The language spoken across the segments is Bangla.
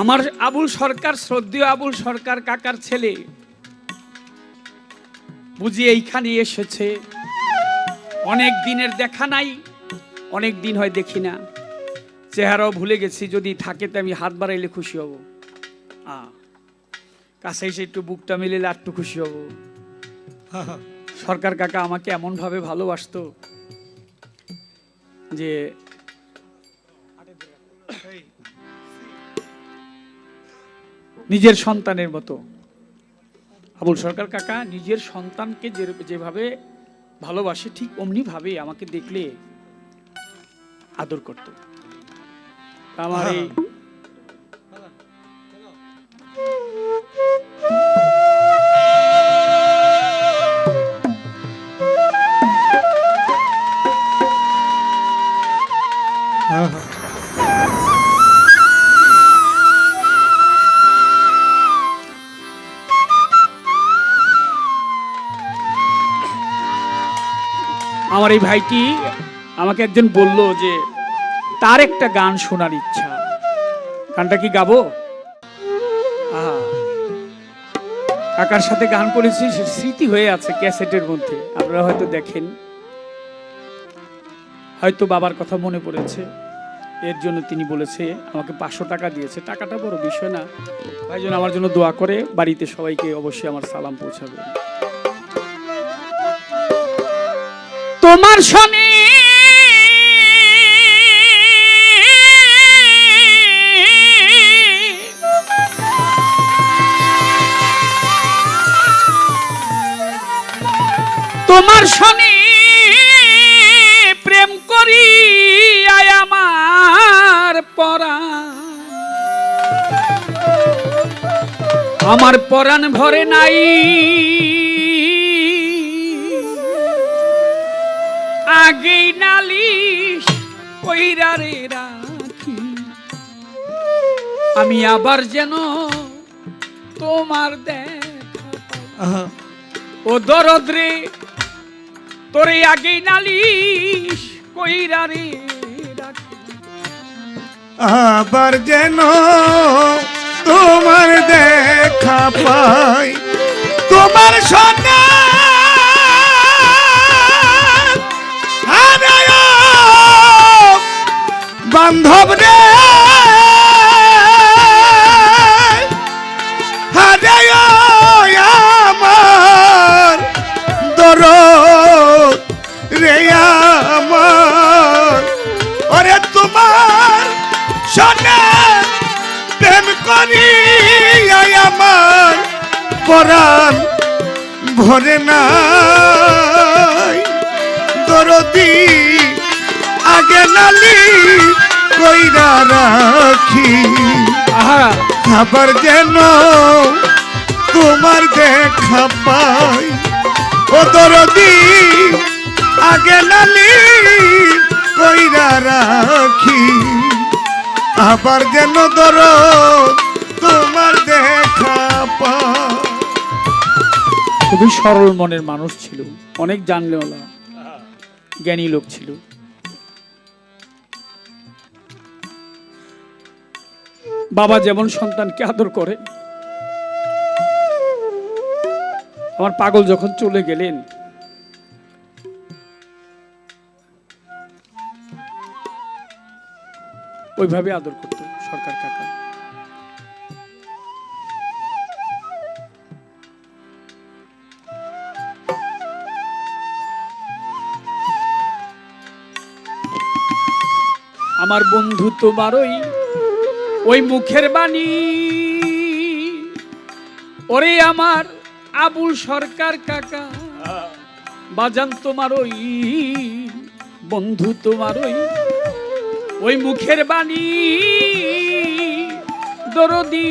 আমার আবুল সরকার, শ্রদ্ধেয় আবুল সরকার কাকার ছেলে, বুঝি এইখানে এসেছে। অনেক দিনের দেখা নাই, অনেক দিন হয় দেখি না। চেহারাও ভুলে গেছি, যদি থাকে তো আমি হাত বাড়াইলে খুশি হব। কাছে এসে একটু বুকটা মিলিলে একটু খুশি হব। সরকার কাকা আমাকে এমনভাবে ভালোবাসতো যে নিজের সন্তানের মতো। আবুল সরকার কাকা, নিজের সন্তানকে যেভাবে ভালোবাসে, ঠিক অমনি ভাবে আমাকে দেখলে আদর করত। আমার এই আমার এই ভাইটি আমাকে একজন বলল যে, তার একটা গান শোনার ইচ্ছা। গানটা কি গাবো? কাকার সাথে গান করেছি স্মৃতি হয়ে আছে ক্যাসেটের মধ্যে। আপনারা হয়তো দেখেন। হয়তো বাবার কথা মনে পড়েছে। এর জন্য তিনি বলেছে, আমাকে পাঁচশো টাকা দিয়েছে। টাকাটা বড় বিষয় না। ভাইজন আমার জন্য দোয়া করে, বাড়িতে সবাইকে অবশ্যই আমার সালাম পৌঁছাবে। তোমার শনি তোমার শনি প্রেম করি আয় আমার পরা। আমার পরাণ ভরে নাই। আগেই নালিশ কইরা রে রাখি। আমি আবার যেন তোমার দেখা ও দরদ রে তোরে আগেই নালিশ কইরা রে আবার যেন তোমার দেখা পাই। তোমার সোনা বান্ধব রে। হারায় আমার দরদ রে আমার। ওরে তোমার সোনা প্রেম করি আমার পরাণ ভরে নাই। দরদি আগে নালি কইরা রাখি। আবার যেন তোমার দেখা পাই। ও দরদি আগে নালি কইরা রাখি। আবার যেন দর তোমার দেখা পাই। খুবই সরল মনের মানুষ ছিল। অনেক জানলেওয়ালা জ্ঞানী লোক ছিল। বাবা যেমন সন্তানকে আদর করে, আমার পাগল যখন চলে গেলেন, ওইভাবে আদর করতো সরকার কাকা। আমার বন্ধু তোমার ওই ওই মুখের বাণী। ওরে আমার আবুল সরকার কাকা, বাজান তোমার ওই, বন্ধু তোমার ওই। ওই মুখের বাণী, দরদি,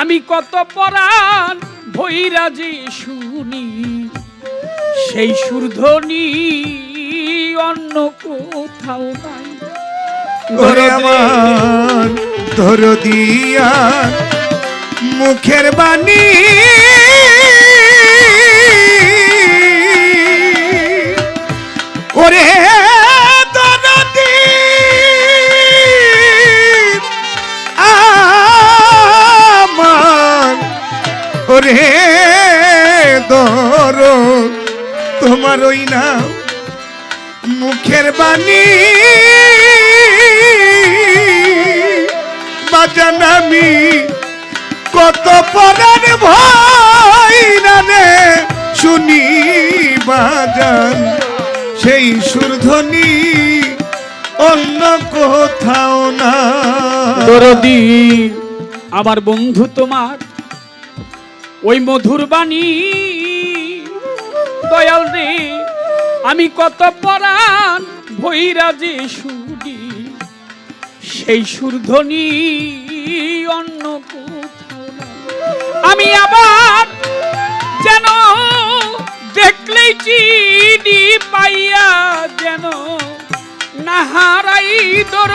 আমি কত পরাণ ভৈরা যে শুনি। সেই সুরধ্বনি অন্য কোথাও নাই। ওরে আমার ধর দিয়া মুখের বাণী। ওরে ওরে দর তোমার ওই না মুখের বাণী। বাজান আমি। কত পরার ভয় না রে শুনি বাজান। সেই সুরধ্বনি অন্য কোথাও না। দরদি, আমার বন্ধু তোমার, ওই মধুর বাণী। দয়াল রে, আমি কত পরাণ ভৈরা যে শুনি। সেই সুরধ্বনি অন্য আমি আবার যেন দেখলেই চিনি পাইয়া যেন নাহারাই দর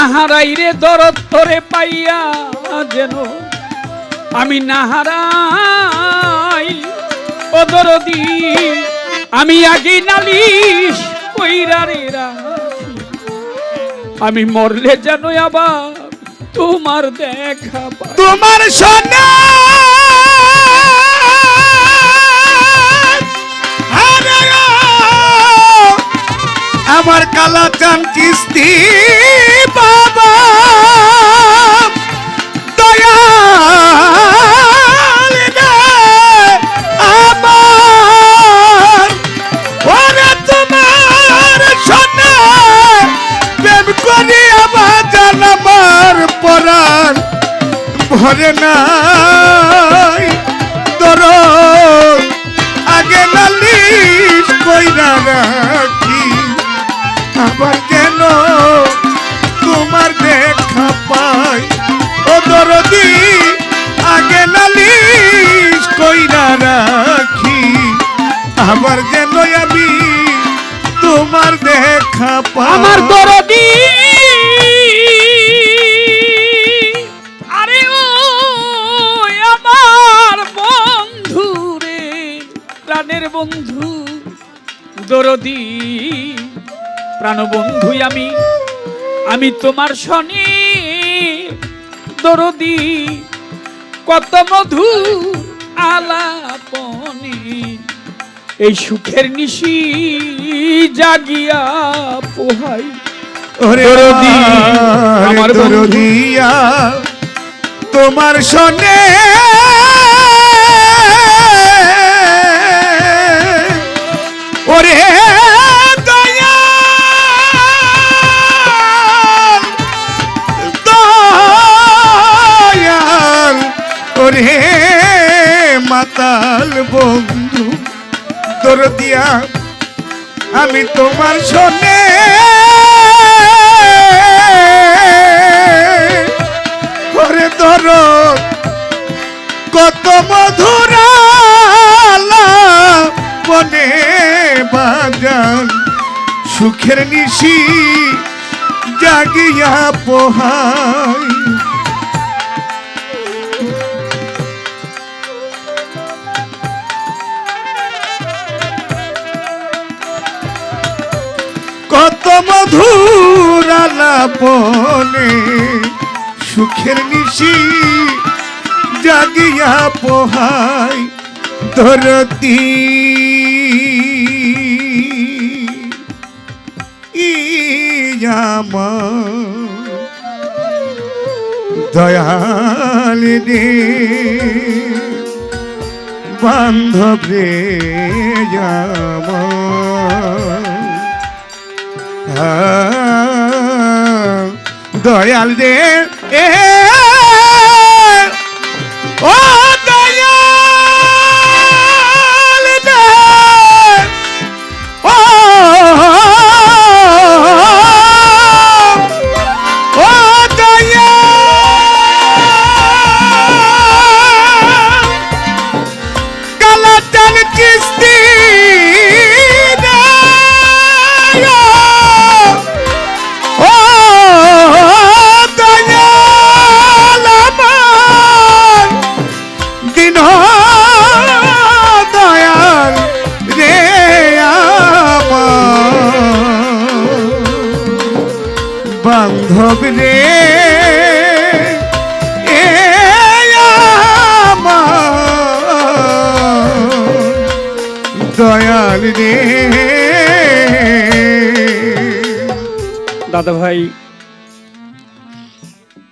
নাহারাই রে দরদ ধরে পাইয়া যেন আমি নাহারাই। ও দরদি, আমি আগে নালিশ কইরা রে আমি মরলে যেন আবার তোমার দেখা তোমার সোনা আমার কালা কিস্তি, বাবা। দয়াল আমার। ওরে তোমার সোনা প্রেম করি আমার জানাবার পরাণ। ভরে নাই তোর আগে নালিশ কইরা রাখি। আবার কেন তোমার দেখা পাই? ও দরদি, আগে নালিশ কইরা রাখি। আবার যেন আমি তোমার দেখা পাই? আমার দরদি। বন্ধু দরদি। প্রাণবন্ধু আমি আমি তোমার শনি। দরদি কত মধু আলাপনি এই সুখের নিশি জাগিয়া পোহাই। আমার। দরদিয়া তোমার সনে ওরে দরদিয়া আমি তোমার শোনে। করে ধর কত মধুরা বনে বাজান। সুখের নিশি জাগিয়া পোহাই আলাপনে সুখের নিশি জাগিয়া পোহাই ধরতি ইয়ামা দয়াল রে বান্ধব রে আমার দয়াল রে এ ও!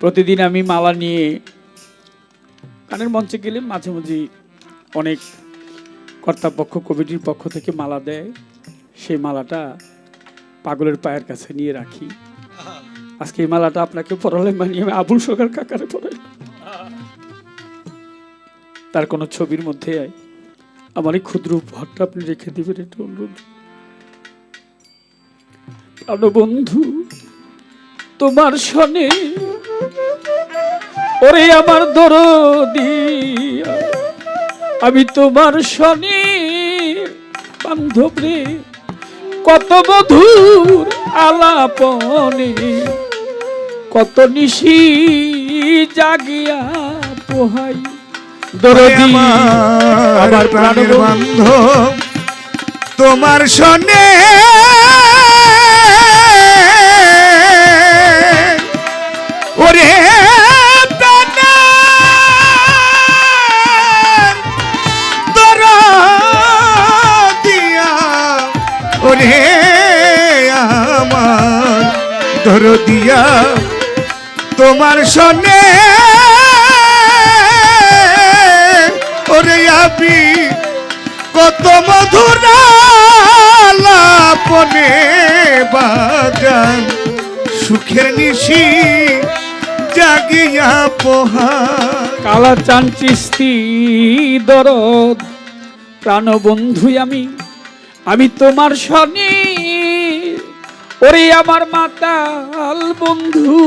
প্রতিদিন আমি মালা নিয়ে গানের মঞ্চে গেলে মাঝে মাঝে অনেক কর্তাপক্ষ, কমিটির পক্ষ থেকে মালা দেয়। সেই মালাটা পাগলের পায়ের কাছে নিয়ে রাখি। আজকে এই মালাটা আপনাকে পড়ালে মানিয়ে আমি আবুল সরকার কাকারে পড়াই। তার কোনো ছবির মধ্যে আমার এই ক্ষুদ্র উপহারটা আপনি রেখে দেবেন, এটা অনুরোধ। প্রাণবন্ধু তোমার সনে ওরে আমার দরদিয়া আমি তোমার সনে বান্ধব। রে কত মধুর আলাপনে কত নিশি জাগিয়া পোহাই। দরদি আমার প্রাণের বান্ধব তোমার সনে ওরে দরদিয়া তোমার সনে। ওরে আপি কত মধুরালাপনে বাজান। সুখের নিশি জাগিয়া পোহা কালা চান চিস্তি দরদ প্রাণ প্রাণবন্ধু আমি আমি তোমার শনি ওরে আমার মাতাল বন্ধু,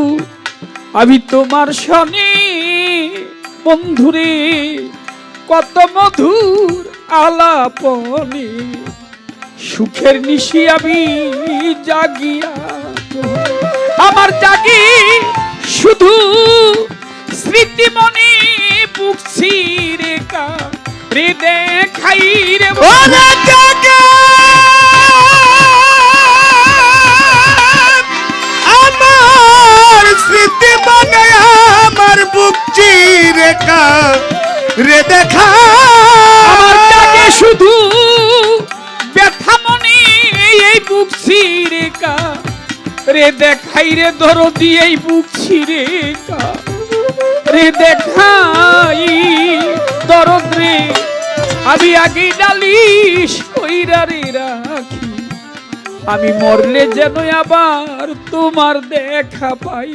আমি তোমার শনি বন্ধুরে কত মধুর আলাপনে সুখের নিশি আমি জাগিয়া আমার জাগি শুধু স্মৃতিমণি বুকছি রেখা রে দেখাই রে ওরে স্মৃতি মানে আমার বুক চিরেকা রে দেখা। শুধু ব্যথামণি এই বুকছি রেখা রে দেখাই রে দরদি, এই বুকছি রেখা রে দেখাই দরদ রে, আমি আগে ডালিশ কইরা রে রাখি। আমি মরলে যেন আবার তোমার দেখা পাই।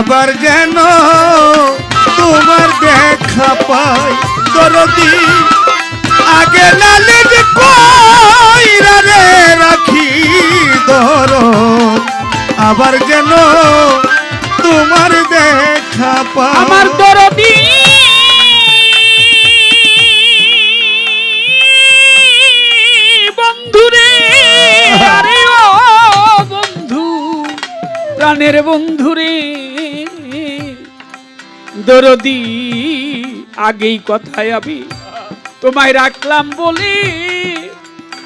আবার যেন তোমার দেখা পাই। দরদি, আগে লালির কইরা রে রাখি দর আবার যেন তোমার দেখা পাই। আমার দরদি। বন্ধুরে আরে ও বন্ধু, প্রাণের বন্ধুরে দরদি আগেই কথায় আমি তোমায় রাখলাম বলি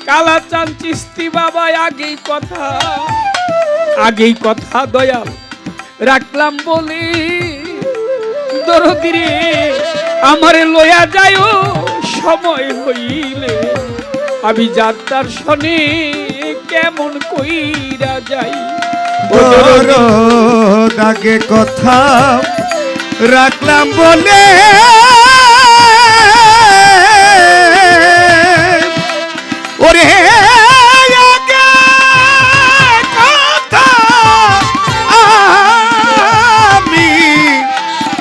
কালা চান চিস্তি বাবা আগেই কথা আগেই কথা দয়াল রাখলাম বলি। দরদিরে আমারে লয়া যায় সময় হইলে আমি যাত্রার শনে কেমন কইরা যাই? দরদি, দাগে কথা রাখলাম বলে। ওরে আমি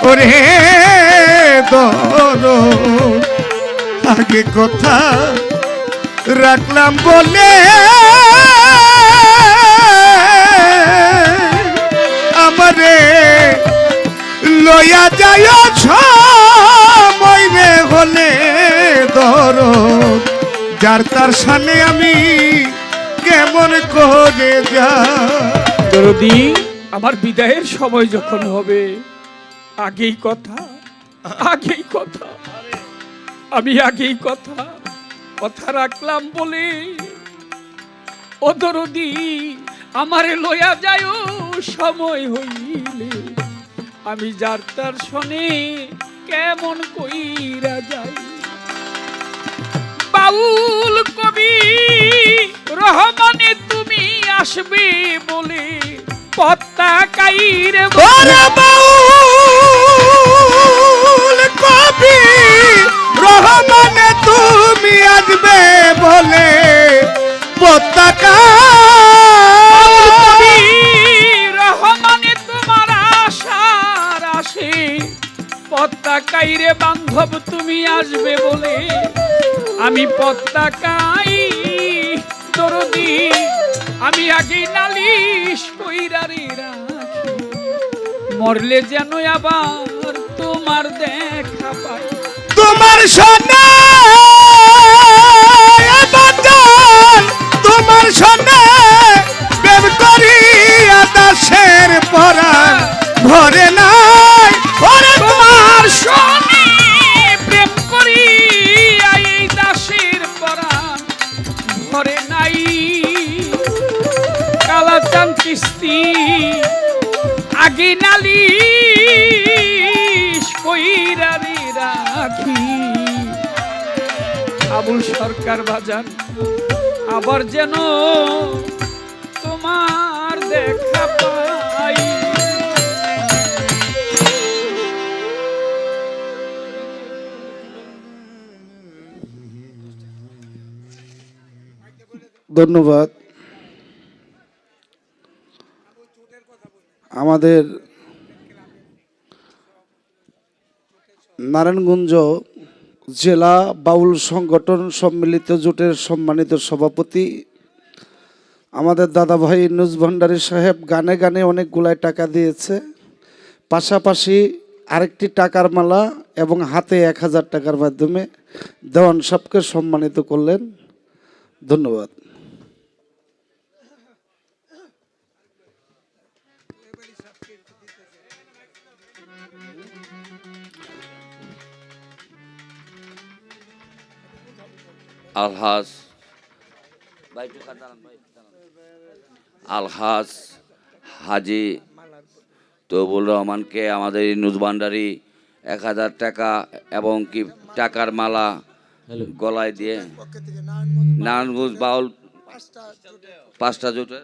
ওরে দর আগে কথা রাখলাম বলে। লইয়া যায় রে হলে ধর যার তার সামনে আমি কেমন করে যা দরদি, আমার বিদায়ের সময় যখন হবে, আগেই কথা আগেই কথা, আমি আগেই কথা কথা রাখলাম বলে। ও দরদি, আমারে লয়া যায় সময় হইলে। আমি যার তার শোনে কেমন কইরা যাই। বাউল কবি রহমানে তুমি আসবে বলে পত্তা কাইরে বাউল কবি রহমানে তুমি পত্তা দরদি, আমি আগে নালিশ কইরারে রাখি মরলে যেন আবার তোমার দেখা পাই। তোমার সোনা তোমার সোনা প্রেম করি দাসের পরা ভরে নাই আগে নালি কইরারি রাখি। আবুল সরকার বাজার আবার যেন তোমার দেখা পাই। ধন্যবাদ। আমাদের নারায়ণগঞ্জ জেলা বাউল সংগঠন সম্মিলিত জোটের সম্মানিত সভাপতি, আমাদের দাদা ভাই নুজ ভান্ডারী সাহেব গানে গানে অনেকগুলাই টাকা দিয়েছে। পাশাপাশি আরেকটি টাকার মালা এবং হাতে এক হাজার টাকার মাধ্যমে দেওয়ান সবকে সম্মানিত করলেন। ধন্যবাদ। আলহাজ। আলহাজ হাজি তবুল রহমানকে আমাদের এই নুজ ভান্ডারি এক হাজার টাকা এবং কি টাকার মালা গলায় দিয়ে নারায়ণগঞ্জ বাউল পাঁচটা জোটের